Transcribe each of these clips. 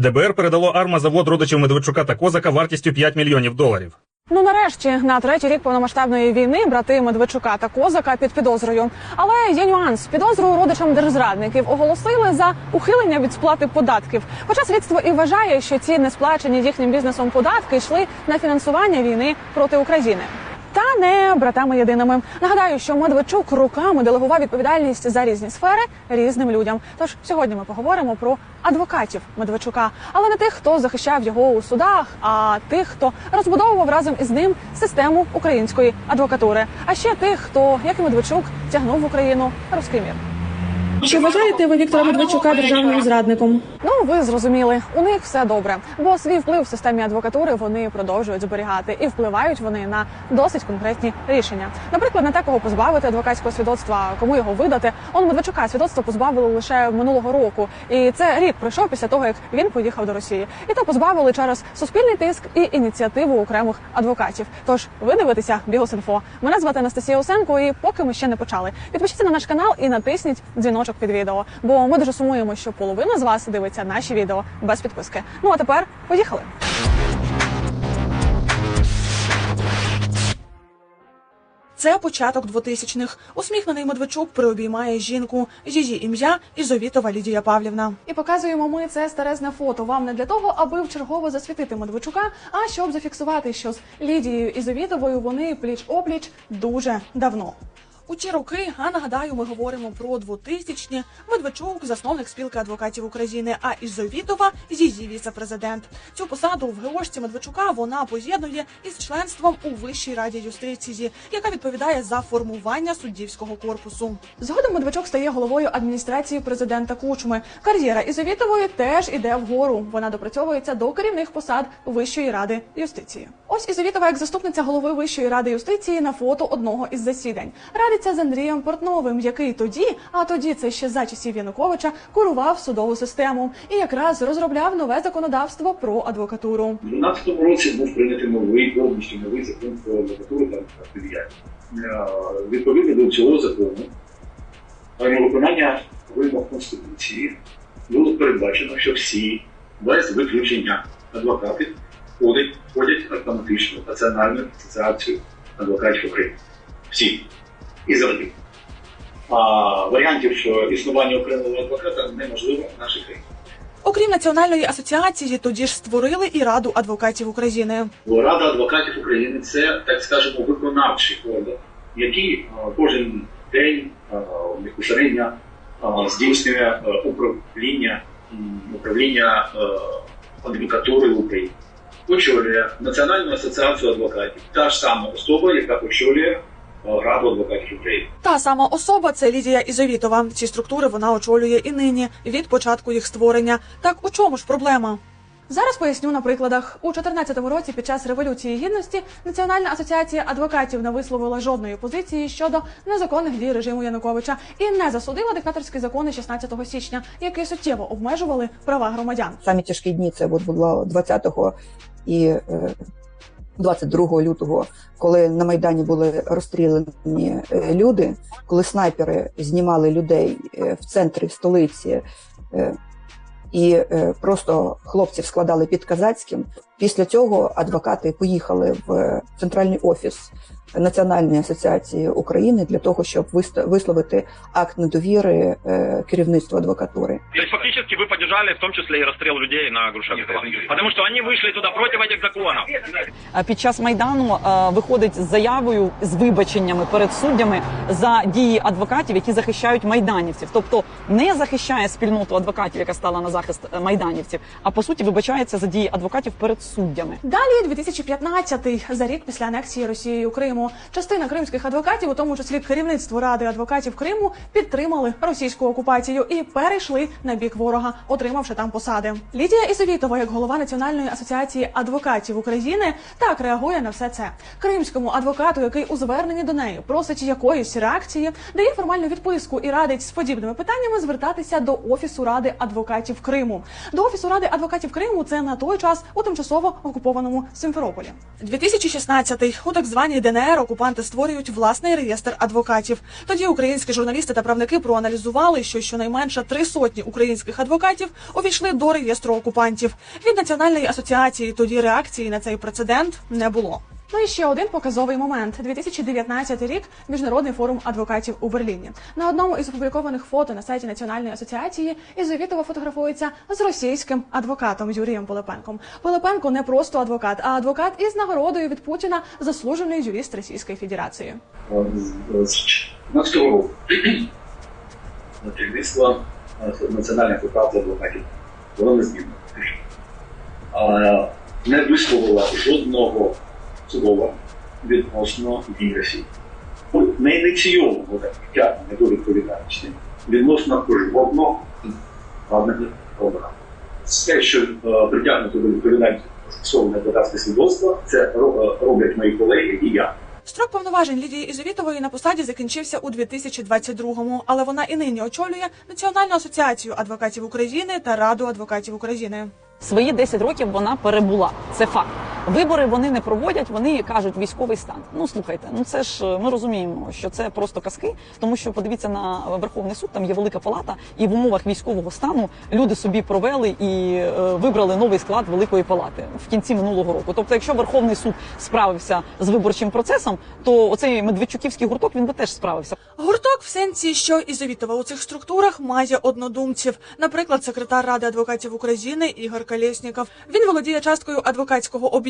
ДБР передало армазавод родичів Медведчука та Козака вартістю 5 мільйонів доларів. Ну нарешті на третій рік повномасштабної війни брати Медведчука та Козака під підозрою. Але є нюанс. Підозру родичам держзрадників оголосили за ухилення від сплати податків. Хоча слідство і вважає, що ці несплачені їхнім бізнесом податки йшли на фінансування війни проти України. Та не братами єдиними. Нагадаю, що Медведчук руками делегував відповідальність за різні сфери різним людям. Тож сьогодні ми поговоримо про адвокатів Медведчука, але не тих, хто захищав його у судах, а тих, хто розбудовував разом із ним систему української адвокатури. А ще тих, хто, як і Медведчук, тягнув в Україну руський мір. Чи вважаєте ви Віктора Медведчука державним зрадником? Ну ви зрозуміли, у них все добре, бо свій вплив в системі адвокатури вони продовжують зберігати і впливають вони на досить конкретні рішення. Наприклад, на те, кого позбавити адвокатського свідоцтва, кому його видати. Он Медведчука свідоцтво позбавили лише минулого року, і це рік пройшов після того, як він поїхав до Росії. І то позбавили через суспільний тиск і ініціативу окремих адвокатів. Тож ви дивитеся Бігос.Інфо. Мене звати Анастасія Осенко, і поки ми ще не почали, підпишіться на наш канал і натисніть дзвіночок під відео. Бо ми дуже сумуємо, що половина з вас дивиться наші відео без підписки. Ну а тепер поїхали. Це початок 2000-х. Усміхнений Медведчук приобіймає жінку. Її ім'я Ізовітова Лідія Павлівна. І показуємо ми це старезне фото. Вам не для того, аби вчергово засвітити Медведчука, а щоб зафіксувати, що з Лідією Ізовітовою вони пліч опліч дуже давно. У ті роки, а нагадаю, ми говоримо про 2000-ні. Медведчук, засновник спілки адвокатів України, а Ізовітова її віце-президент. Цю посаду в геошці Медведчука вона поєднує із членством у Вищій раді юстиції, яка відповідає за формування суддівського корпусу. Згодом Медведчук стає головою адміністрації президента Кучми. Кар'єра Ізовітової теж іде вгору. Вона допрацьовується до керівних посад Вищої ради юстиції. Ось Ізовітова, як заступниця голови Вищої ради юстиції, на фото одного із засідань. З Андрієм Портновим, який тоді, а тоді це ще за часів Януковича, курував судову систему і якраз розробляв нове законодавство про адвокатуру. У 2012 році був прийнятий новий повністю новий закон про адвокатуру та активіяті. Відповідно до цього закону, на виконання вимог Конституції було передбачено, що всі без виключення адвокати входять автоматично в Національну асоціацію адвокатів України. Всі. І завжди. А варіантів, що існування окремого адвоката неможливо в нашій країні. Окрім національної асоціації, тоді ж створили і Раду адвокатів України. Рада адвокатів України це, так скажемо, виконавчий орган, який е, кожен день е, безпосередньо е, здійснює управління, управління адвокатури в Україні. Очолює Національну асоціацію адвокатів, та ж сама особа, яка очолює Раду адвокатів України. Та сама особа це Лідія Ізовітова. Ці структури вона очолює і нині від початку їх створення. Так у чому ж проблема? Зараз поясню на прикладах. У 2014 році під час революції гідності Національна асоціація адвокатів не висловила жодної позиції щодо незаконних дій режиму Януковича і не засудила диктаторські закони 16 січня, які суттєво обмежували права громадян. самі тяжкі дні це от було 20 і е, 22 лютого, коли на майдані були розстріляні е, люди, коли снайпери знімали людей е, в центрі столиці. е, І просто хлопців складали під казацьким. Після цього адвокати поїхали в центральний офіс Національної асоціації України для того, щоб виста- висловити акт недовіри е, керівництву адвокатури. То есть фактически вы поддержали в том числе и расстрел людей на Грушевского. Потому что они вышли туда против этих законов. А під час майдану е, виходить з заявою з вибаченнями перед суддями за дії адвокатів, які захищають майданівців, тобто не захищає спільноту адвокатів, яка стала на захист е, майданівців, а по суті вибачається за дії адвокатів перед суддями. Далі 2015 за рік після анексії Росією Криму. Частина кримських адвокатів, у тому числі керівництво ради адвокатів Криму, підтримали російську окупацію і перейшли на бік ворога, отримавши там посади. Лідія Ісовітова, як голова Національної асоціації адвокатів України, так реагує на все це. Кримському адвокату, який у зверненні до неї просить якоїсь реакції, дає формальну відписку і радить з подібними питаннями звертатися до офісу ради адвокатів Криму. До офісу ради адвокатів Криму це на той час у тимчасово окупованому Симферополі. 2016-й. у так званій ДНР окупанти створюють власний реєстр адвокатів. Тоді українські журналісти та правники проаналізували, що щонайменше три сотні українських адвокатів увійшли до реєстру окупантів. Від національної асоціації тоді реакції на цей прецедент не було. Ну і ще один показовий момент. 2019 рік міжнародний форум адвокатів у Берліні. На одному із опублікованих фото на сайті Національної асоціації Ізовітова фотографується з російським адвокатом Юрієм Пилипенком. Пилипенко не просто адвокат, а адвокат із нагородою від Путіна заслужений юрист Російської Федерації. з 14 року на керівництво е, Національної адвокатів було незмінно. А, Не висловила жодного слова відносно. Ну, Не ініційовано так притягнення до відповідальності відносно жодного владних органів. Те, що е, притягнуто до відповідальності стосовно адвокатське свідоцтво, це е, роблять мої колеги і я. Строк повноважень Лідії Ізовітової на посаді закінчився у 2022-му, але вона і нині очолює Національну асоціацію адвокатів України та Раду адвокатів України. Свої 10 років вона перебула. Це факт. Вибори вони не проводять, вони кажуть військовий стан. Ну слухайте, ну це ж ми розуміємо, що це просто казки, тому що подивіться на Верховний суд, там є велика палата, і в умовах військового стану люди собі провели і е, вибрали новий склад великої палати в кінці минулого року. Тобто, якщо Верховний суд справився з виборчим процесом, то оцей медведчуківський гурток він би теж справився. Гурток в сенсі, що Ізовітова у цих структурах має однодумців. Наприклад, секретар Ради адвокатів України Ігор Колєсніков. Він володіє часткою адвокатського об'єднання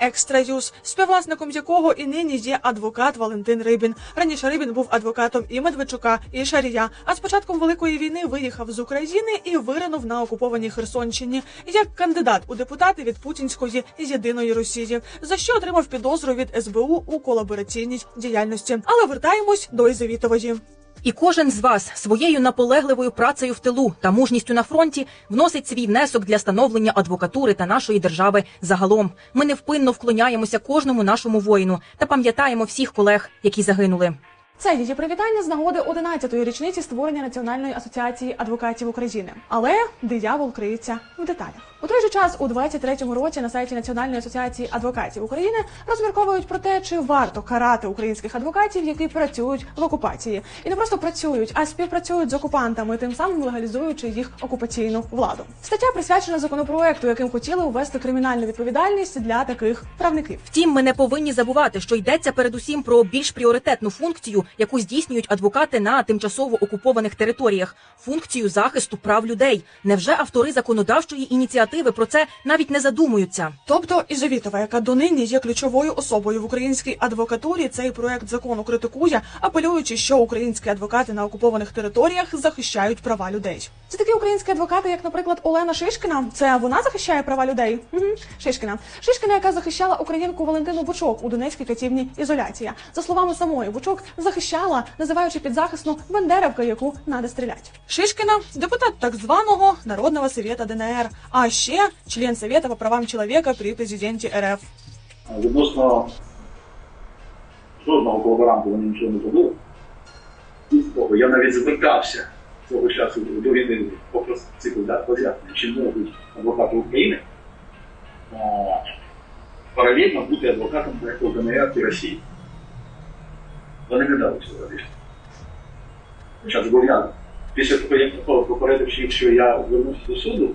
Екстраюз, співвласником якого і нині є адвокат Валентин Рибін. Раніше Рибін був адвокатом і Медведчука, і Шарія. А з початком великої війни виїхав з України і виринув на окупованій Херсонщині як кандидат у депутати від путінської єдиної Росії, за що отримав підозру від СБУ у колабораційній діяльності. Але вертаємось до Ізовітової. І кожен з вас своєю наполегливою працею в тилу та мужністю на фронті вносить свій внесок для становлення адвокатури та нашої держави загалом. Ми невпинно вклоняємося кожному нашому воїну та пам'ятаємо всіх колег, які загинули. Це її привітання з нагоди 11-ї річниці створення Національної асоціації адвокатів України. Але диявол криється в деталях. У той же час, у 23-му році, на сайті Національної асоціації адвокатів України розмірковують про те, чи варто карати українських адвокатів, які працюють в окупації, і не просто працюють, а співпрацюють з окупантами, тим самим легалізуючи їх окупаційну владу. Стаття присвячена законопроекту, яким хотіли увести кримінальну відповідальність для таких правників. Втім, ми не повинні забувати, що йдеться передусім про більш пріоритетну функцію, яку здійснюють адвокати на тимчасово окупованих територіях функцію захисту прав людей. Невже автори законодавчої ініціативи про це навіть не задумуються? Тобто Ізовітова, яка донині є ключовою особою в українській адвокатурі, цей проект закону критикує, апелюючи, що українські адвокати на окупованих територіях захищають права людей. Це такі українські адвокати, як, наприклад, Олена Шишкіна. Це вона захищає права людей. Угу. Шишкіна. Шишкіна, яка захищала українку Валентину Бучок у Донецькій катівні ізоляція. За словами самої Бучок, захищала, називаючи підзахисну бандерівка, яку надо стрілять. Шишкіна депутат так званого Народного совета ДНР, а ще член Совета по правам чоловіка при президенті РФ. Відносно жодного колаборанта вони нічого не зробили. Я навіть звертався цього часу до війни попросити дати пояснення, чи можуть адвокати України паралельно бути адвокатом ДНР і Росії. Вони не дали цього рішення. Хоча зобов'язані. Після того, як попередивши їх, що я звернувся до суду,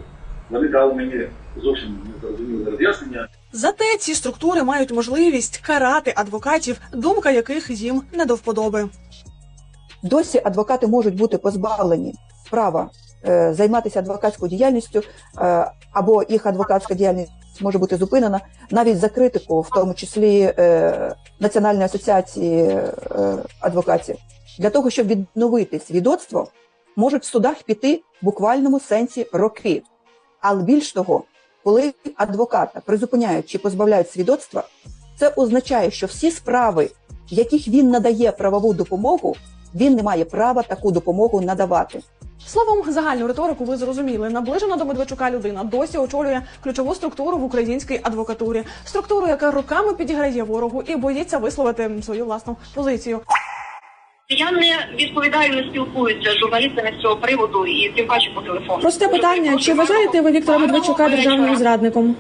вони дали мені зовсім незрозуміле роз'яснення. Зате ці структури мають можливість карати адвокатів, думка яких їм не до вподоби. Досі адвокати можуть бути позбавлені права е, займатися адвокатською діяльністю, е, або їх адвокатська діяльність може бути зупинена навіть за критику, в тому числі е, Національної асоціації е, адвокатів. Для того, щоб відновити свідоцтво, можуть в судах піти в буквальному сенсі роки. Але більш того, коли адвоката призупиняють чи позбавляють свідоцтва, це означає, що всі справи, в яких він надає правову допомогу, він не має права таку допомогу надавати. Словом, загальну риторику ви зрозуміли. Наближена до Медведчука людина досі очолює ключову структуру в українській адвокатурі, структуру, яка руками підіграє ворогу і боїться висловити свою власну позицію. Я не відповідаю, не спілкуюся з журналістами з цього приводу і тим паче по телефону. Просте питання: чи вважаєте ви Віктора Медведчука державним зрадником?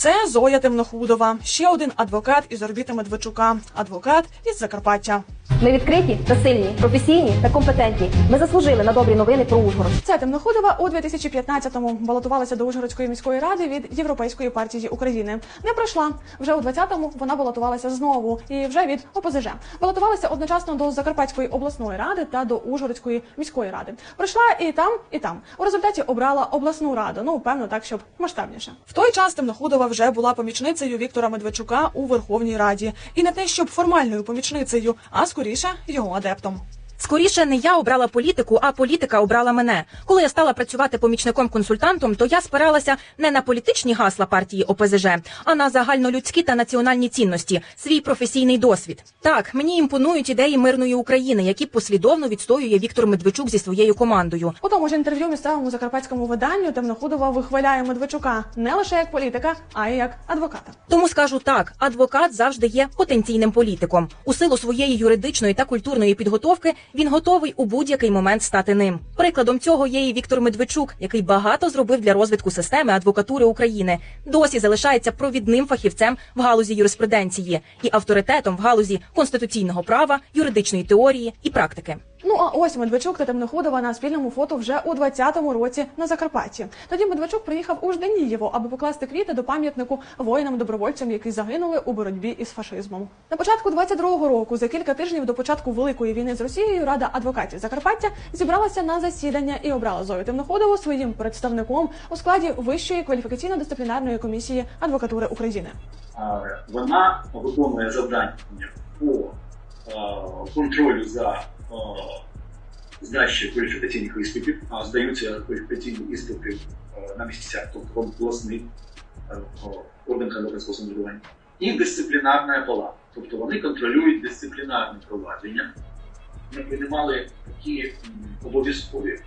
Це Зоя Темнохудова, ще один адвокат із орбіти Медведчука, адвокат із Закарпаття. Ми відкриті та сильні, професійні та компетентні. Ми заслужили на добрі новини про Ужгород. Ця Темноходова у 2015-му балотувалася до Ужгородської міської ради від Європейської партії України. Не пройшла. Вже у 20-му вона балотувалася знову і вже від ОПЗЖ. Балотувалася одночасно до Закарпатської обласної ради та до Ужгородської міської ради. Пройшла і там, і там. У результаті обрала обласну раду. Ну певно, так щоб масштабніше. В той час Темноходова вже була помічницею Віктора Медведчука у Верховній Раді, і не те, щоб формальною помічницею, а скоріше його адептом. Скоріше не я обрала політику, а політика обрала мене. Коли я стала працювати помічником-консультантом, то я спиралася не на політичні гасла партії ОПЗЖ, а на загальнолюдські та національні цінності, свій професійний досвід. Так, мені імпонують ідеї мирної України, які послідовно відстоює Віктор Медведчук зі своєю командою. У тому ж інтерв'ю місцевому закарпатському виданню Темноходова вихваляє Медведчука не лише як політика, а й як адвоката. Тому скажу так: адвокат завжди є потенційним політиком. У силу своєї юридичної та культурної підготовки він готовий у будь-який момент стати ним. Прикладом цього є і Віктор Медведчук, який багато зробив для розвитку системи адвокатури України. Досі залишається провідним фахівцем в галузі юриспруденції і авторитетом в галузі конституційного права, юридичної теорії і практики. Ну а ось Медведчук та Темноходова на спільному фото вже у 20-му році на Закарпатті. Тоді Медведчук приїхав у Жданієво, аби покласти квіти до пам'ятнику воїнам-добровольцям, які загинули у боротьбі із фашизмом. На початку 22-го року, за кілька тижнів до початку великої війни з Росією, Рада адвокатів Закарпаття зібралася на засідання і обрала Зою Темноходову своїм представником у складі Вищої кваліфікаційно-дисциплінарної комісії адвокатури України. Вона виконує завдання по е, контролю за е, кваліфікаційних іспитів, а здаються кваліфікаційні іспити е, на місцях, тобто обласний е, орган адвокатського самоврядування, і дисциплінарна палата. Тобто вони контролюють дисциплінарне провадження. Ми приймали такі обов'язкові е,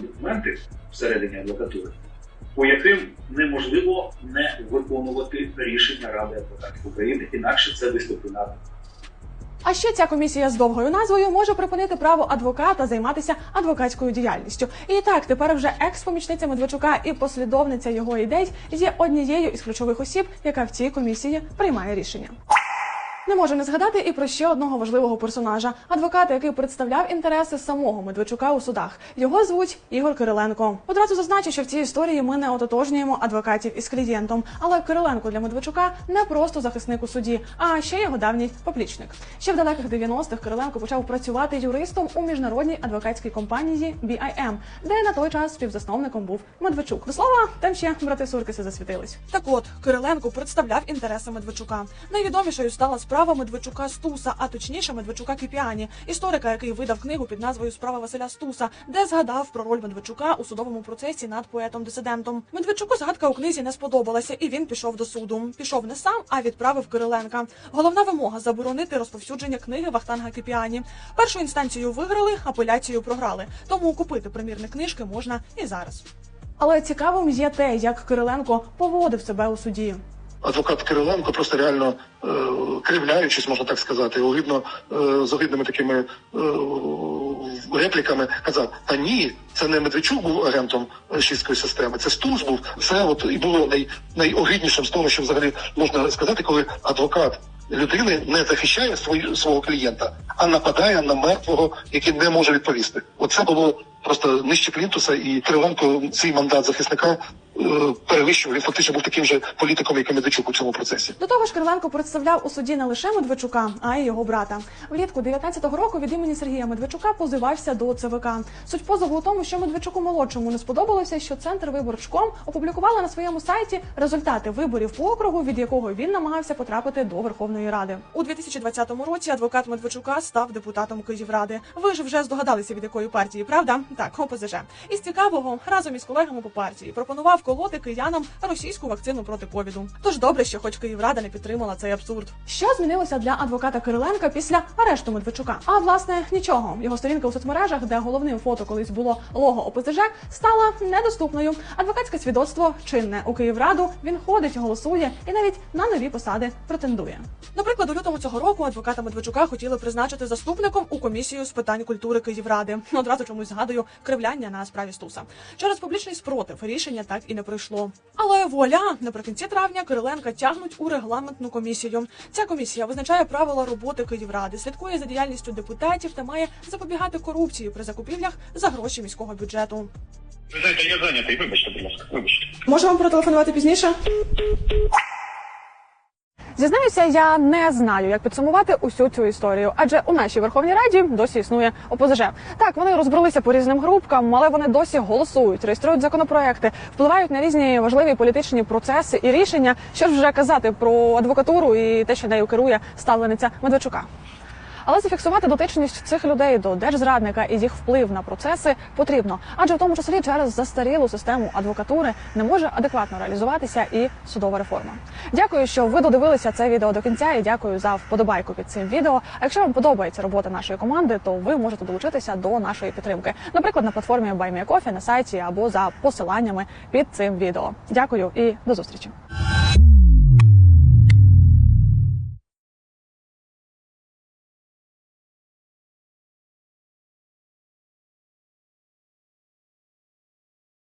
документи всередині адвокатури, по яким неможливо не виконувати рішення Ради адвокатів України, інакше це дисциплінарне. А ще ця комісія з довгою назвою може припинити право адвоката займатися адвокатською діяльністю. І так, тепер вже екс-помічниця Медведчука і послідовниця його ідей є однією із ключових осіб, яка в цій комісії приймає рішення. Не можу не згадати і про ще одного важливого персонажа адвоката, який представляв інтереси самого Медведчука у судах. Його звуть Ігор Кириленко. Одразу зазначу, що в цій історії ми не ототожнюємо адвокатів із клієнтом. Але Кириленко для Медведчука не просто захисник у суді, а ще його давній поплічник. Ще в далеких 90-х Кириленко почав працювати юристом у міжнародній адвокатській компанії BIM, де на той час співзасновником був Медведчук. До слова, там ще брати Суркиси засвітились. Так от Кириленко представляв інтереси Медведчука. Найвідомішою стала справа Медведчука Стуса, а точніше Медведчука Кіпіані, історика, який видав книгу під назвою Справа Василя Стуса, де згадав про роль Медведчука у судовому процесі над поетом-дисидентом. Медведчуку згадка у книзі не сподобалася, і він пішов до суду. Пішов не сам, а відправив Кириленка. Головна вимога заборонити розповсюдження книги Вахтанга Кіпіані. Першу інстанцію виграли, апеляцію програли. Тому купити примірник книжки можна і зараз. Але цікавим є те, як Кириленко поводив себе у суді. Адвокат Кириленко просто реально е, кривляючись, можна так сказати, огидно е, з огидними такими е, репліками казав: та ні, це не Медведчук був агентом шістської системи, це Стус був. Це от і було най, найогиднішим з того, що взагалі можна сказати, коли адвокат людини не захищає свою свого клієнта, а нападає на мертвого, який не може відповісти. Оце було просто нижче плінтуса, і Кириленко цей мандат захисника перевищив. Він фактично був таким же політиком, як і Медведчук у цьому процесі. До того ж, Кириленко представляв у суді не лише Медведчука, а й його брата. Влітку 19-го року від імені Сергія Медведчука позивався до ЦВК. Суть позову у тому, що Медведчуку молодшому не сподобалося, що центр виборчком опублікувала на своєму сайті результати виборів по округу, від якого він намагався потрапити до Верховної Ради. У 2020 році адвокат Медведчука став депутатом Київради. Ви ж вже здогадалися від якої партії, правда? Так, ОПЗЖ. Із цікавого разом із колегами по партії пропонував колоти киянам російську вакцину проти ковіду. Тож добре, що хоч Київрада не підтримала цей абсурд. Що змінилося для адвоката Кириленка після арешту Медведчука? А власне нічого. Його сторінка у соцмережах, де головним фото колись було лого ОПЗЖ, стала недоступною. Адвокатське свідоцтво чинне у Київраду. Він ходить, голосує і навіть на нові посади претендує. Наприклад, у лютому цього року адвоката Медведчука хотіли призначити заступником у комісію з питань культури Київради. Одразу чомусь згадую кривляння на справі Стуса. Через публічний спротив рішення так і не пройшло. Але вуаля, наприкінці травня Кириленка тягнуть у регламентну комісію. Ця комісія визначає правила роботи Київради, слідкує за діяльністю депутатів та має запобігати корупції при закупівлях за гроші міського бюджету. Ви знаєте, я зайнятий, вибачте, будь ласка, вибачте. Можу вам протелефонувати пізніше? Зізнаюся, я не знаю, як підсумувати усю цю історію, адже у нашій Верховній Раді досі існує ОПЗЖ. Так, вони розбралися по різним групкам, але вони досі голосують, реєструють законопроекти, впливають на різні важливі політичні процеси і рішення. Що ж вже казати про адвокатуру і те, що нею керує ставлениця Медведчука. Але зафіксувати дотичність цих людей до держзрадника і їх вплив на процеси потрібно, адже в тому числі через застарілу систему адвокатури не може адекватно реалізуватися і судова реформа. Дякую, що ви додивилися це відео до кінця, і дякую за вподобайку під цим відео. А якщо вам подобається робота нашої команди, то ви можете долучитися до нашої підтримки, наприклад, на платформі BuyMeACoffee на сайті або за посиланнями під цим відео. Дякую і до зустрічі.